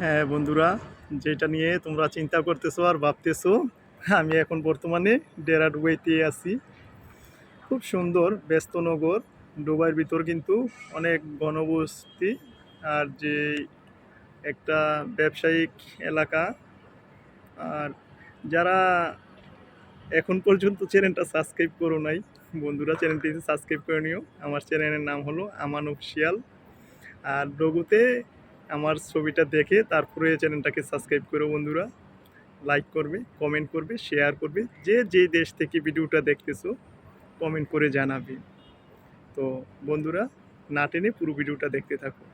হ্যাঁ বন্ধুরা, যেটা নিয়ে তোমরা চিন্তা করতেছো আর ভাবতেছো, আমি এখন বর্তমানে ডেরাডুবাইতে আছি। খুব সুন্দর, ব্যস্ত নগর, ডুবাইয়ের ভিতর কিন্তু অনেক ঘনবস্তি আর যে একটা ব্যবসায়িক এলাকা। আর যারা এখন পর্যন্ত চ্যানেলটা সাবস্ক্রাইব করো নাই, বন্ধুরা চ্যানেলটি সাবস্ক্রাইব করে নিও। আমার চ্যানেলের নাম হলো আমান অফিসিয়াল। আর লোগোতে আমার ছবিটা দেখে তারপরে চ্যানেলটাকে সাবস্ক্রাইব করো বন্ধুরা। লাইক করবে কমেন্ট করবে শেয়ার করবে। যে যে দেশ থেকে ভিডিওটা দেখতেছো কমেন্ট করে জানাবে। তো বন্ধুরা, না টেনে পুরো ভিডিওটা দেখতে থাকো।